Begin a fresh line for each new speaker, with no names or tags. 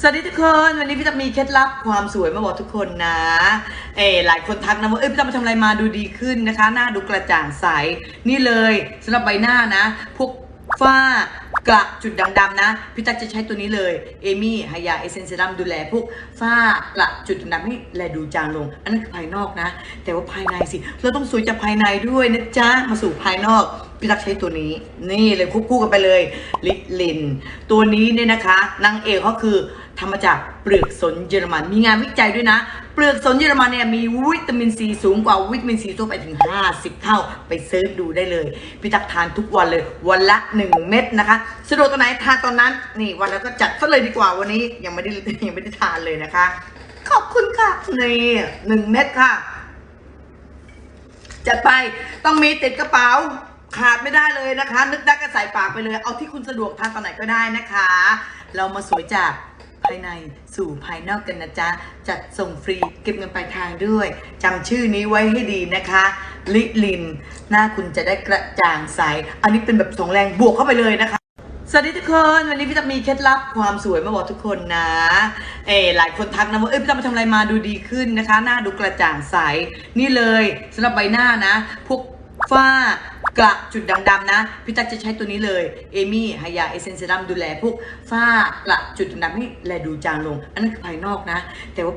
สวัสดีทุกคนวันนี้พี่ตั๊กมีเคล็ดลับความสวยมาบอกทุกคนนะ เออหลายคนทักนะว่าเอ้ยพี่ตั๊กมาทำอะไรมาดูดีขึ้นนะคะ หน้าดูกระจ่างใส นี่เลยสำหรับใบหน้านะ พวกฝ้ากระจุดดำๆนะ พี่ตั๊กจะใช้ตัวนี้เลยเอมี่ฮายาเอเซนเซรัมดูแลพวกฝ้ากระจุดดำให้แลดูจางลง อันนั้นคือภายนอกนะ แต่ว่าภายในสิเราต้องสวยจากภายในด้วยนะจ๊ะมาสู่ภายนอกพี่ตักใช้ตัวนี้ นี่เลยควบคู่กันไปเลยลิลิน ตัวนี้เนี่ยนะคะนางเอกก็คือ ทำมาจากเปลือกสนเยอรมัน มีงานวิจัยด้วยนะ เปลือกสนเยอรมันเนี่ยมีวิตามินซีสูงกว่าวิตามินซีทั่วไปถึง 50 เท่า ไปเซิร์ชดูได้เลย พี่ตักทานทุกวันเลย วันละ 1 เม็ดนะคะสะดวกตอนไหนทานตอนนั้น นี่วันแล้วก็จัดซะเลยดีกว่าวันนี้ยังไม่ได้ยังไม่ได้ทานเลยนะคะ ขอบคุณค่ะ นี่หนึ่งเม็ดค่ะ จัดไปต้องมีติดกระเป๋าขาดไม่ได้เลยนะคะ นึกได้ก็ใส่ปากไปเลย เอาที่คุณสะดวกทานตอนไหนก็ได้นะคะ เรามาสวยจาก ภายในสู่ภายนอกกันนะจ๊ะ จัดส่งฟรีเก็บเงินปลายทางด้วยจำชื่อนี้ไว้ให้ดีนะคะ ลิลิน หน้าคุณจะได้กระจ่างใส อันนี้เป็นแบบสองแรงบวกเข้าไปเลยนะคะ สวัสดีทุกคน วันนี้พี่ตั๊กมีเคล็ดลับความสวยมาบอกทุกคนนะ เออหลายคนทักนะว่าเอ้ยพี่ตั๊กมาทำอะไรมาดูดีขึ้นนะคะ หน้าดูกระจ่างใส นี่เลยสำหรับใบหน้านะ พวก ฝ้ากระจุดดำๆนะ พี่ตั๊กจะใช้ตัวนี้เลยเอมี่ฮายาเอเซนเซรัมดูแลพวกฝ้ากระจุดดำๆให้แลดูจางลง อันนั้นคือภายนอกนะ แต่ว่า